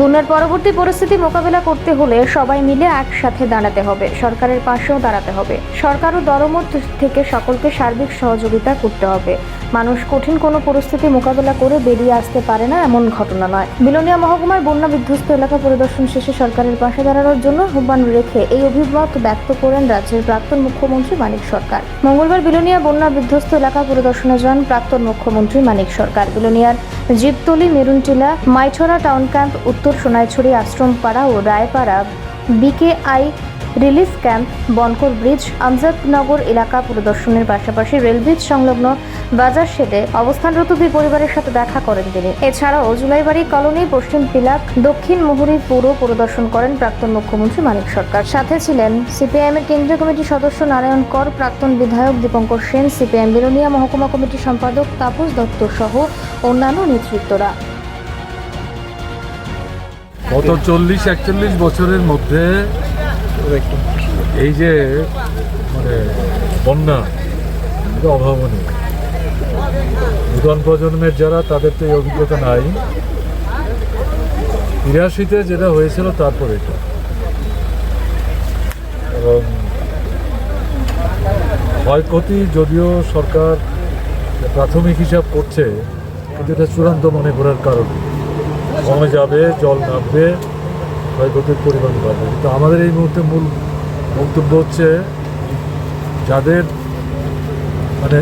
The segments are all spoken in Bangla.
বন্যার পরবর্তী পরিস্থিতি মোকাবেলা করতে হলে সবাই মিলে একসাথে দাঁড়াতে হবে, সরকারের পাশেও দাঁড়াতে হবে। সরকার ও দলমত থেকে সকলকে সার্বিক সহযোগিতা করতে হবে। মানুষ কঠিন কোনো পরিস্থিতি মোকাবেলা করে বেরিয়ে আসতে পারে না এমন ঘটনা নয়। বিলোনিয়া মহকুমার বন্যা বিধ্বস্ত এলাকা পরিদর্শন শেষে সরকারের পাশে দাঁড়ানোর জন্য আহ্বান রেখে এই অভিমত ব্যক্ত করেন রাজ্যের প্রাক্তন মুখ্যমন্ত্রী মানিক সরকার। মঙ্গলবার বিলোনিয়া বন্যা বিধ্বস্ত এলাকা পরিদর্শনে যান প্রাক্তন মুখ্যমন্ত্রী মানিক সরকার। বিলোনিয়ার জীবতলি মেরুনটিলা মাইছড়া টাউন ক্যাম্প উত্তর সোনাইছড়ি আশ্রমপাড়া ও Raipara. BKI relief camp, Bonkor bridge, Amjadnagar এলাকা পরিদর্শনের পাশাপাশি রেলব্রিজ সংলগ্ন বাজার শেডে অবস্থানরত দুই পরিবারের সাথে দেখা করেন তিনি। এছাড়াও জুলাইবাড়ি কলোনি, পশ্চিম পিলাক দক্ষিণ মুহুরী পৌর পরিদর্শন করেন প্রাক্তন মুখ্যমন্ত্রী মানিক সরকার। সাথে ছিলেন সিপিআইএম এর কেন্দ্রীয় কমিটির সদস্য নারায়ণ কর, প্রাক্তন বিধায়ক দীপঙ্কর সেন, সিপিআইএম বিলোনিয়া মহকুমা কমিটির সম্পাদক তাপস দত্ত সহ অন্যান্য নেতৃত্বরা। গত চল্লিশ, একচল্লিশ বছরের মধ্যে এই যে মানে বন্যা অভাবনীয়। নূতন প্রজন্মের যারা, তাদের তো এই অভিজ্ঞতা নাই। তিরাশিতে যেটা হয়েছিল, তারপর এটা। এবং ক্ষয়ক্ষতি যদিও সরকার প্রাথমিক হিসাব করছে, কিন্তু এটা চূড়ান্ত মনে করার কারণ। কমে যাবে, জল নামবে। ক্ষয়ক্ষতির পরিমাণ বাড়বে। কিন্তু আমাদের এই মুহূর্তে মূল বক্তব্য হচ্ছে যাদের মানে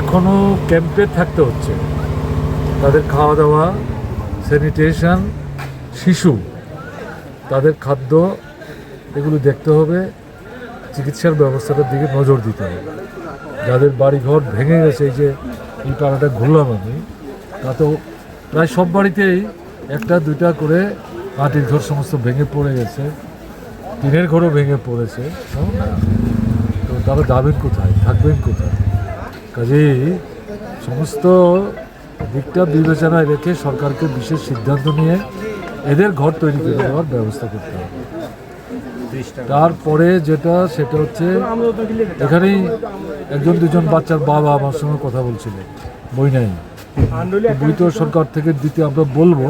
এখনও ক্যাম্পে থাকতে হচ্ছে, তাদের খাওয়া দাওয়া স্যানিটেশন, শিশু, তাদের খাদ্য, এগুলো দেখতে হবে, চিকিৎসার ব্যবস্থাটার দিকে নজর দিতে হবে। যাদের বাড়িঘর ভেঙে গেছে, এই যে এই পাড়াটা ঘুরলাম আমি তা তো প্রায় সব বাড়িতেই একটা, দুইটা করে মাটির ঘর সমস্ত ভেঙে পড়ে গেছে। টিনের ঘরও ভেঙে পড়েছে। তো তারা যাবেন কোথায়? থাকবেন কোথায়? কাজেই সমস্ত দিকটা বিবেচনায় রেখে সরকারকে বিশেষ সিদ্ধান্ত নিয়ে এদের ঘর তৈরি করে দেওয়ার ব্যবস্থা করতে হবে। তারপরে যেটা, সেটা হচ্ছে এখানেই একজন দুজন বাচ্চার বাবা আমার সঙ্গে কথা বলছিল, বই নাই বই সরকার থেকে দিতে আমরা বলব,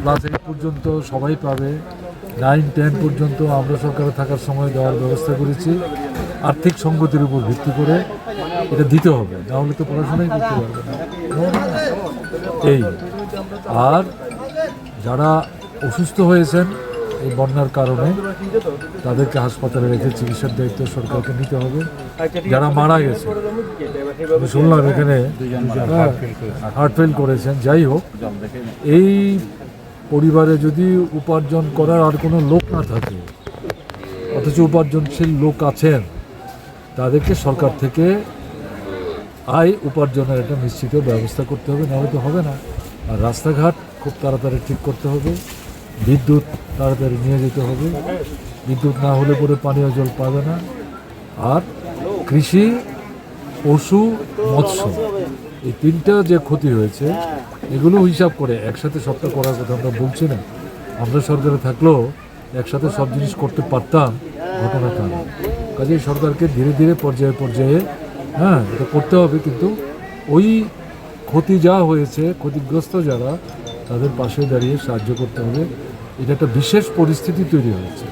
ক্লাস এইট পর্যন্ত সবাই পাবে নাইন টেন পর্যন্ত আমরা সরকারে থাকার সময় দেওয়ার ব্যবস্থা করেছি, আর্থিক সঙ্গতির উপর ভিত্তি করে এটা দিতে হবে, না হলে তো পড়াশোনাই করতে পারবে এই, আর যারা অসুস্থ হয়েছেন এই বন্যার কারণে তাদেরকে হাসপাতালে রেখে চিকিৎসার দায়িত্ব সরকারকে নিতে হবে। যারা মারা গেছে শুনলাম এখানে হার্ট ফেল করেছেন, যাই হোক, এই পরিবারে যদি উপার্জন করার আর কোনো লোক না থাকে, অথচ উপার্জনশীল লোক আছেন, তাদেরকে সরকার থেকে আয় উপার্জনের একটা নিশ্চিত ব্যবস্থা করতে হবে, নাহলে তো হবে না। আর রাস্তাঘাট খুব তাড়াতাড়ি ঠিক করতে হবে। বিদ্যুৎ তাড়াতাড়ি নিয়ে যেতে হবে। বিদ্যুৎ না হলে পরে পানীয় জল পাবে না। আর কৃষি, পশু, মৎস্য, এই তিনটা যে ক্ষতি হয়েছে, এগুলো হিসাব করে একসাথে সবটা করার কথা আমরা বলছি না। আমরা সরকারে থাকলেও একসাথে সব জিনিস করতে পারতাম ঘটনা তা না কাজেই সরকারকে ধীরে ধীরে পর্যায়ে পর্যায়ে হ্যাঁ এটা করতে হবে, কিন্তু ওই ক্ষতি যা হয়েছে, ক্ষতিগ্রস্ত যারা, তাদের পাশে দাঁড়িয়ে সাহায্য করতে হবে। এটা একটা বিশেষ পরিস্থিতি তৈরি হয়েছে।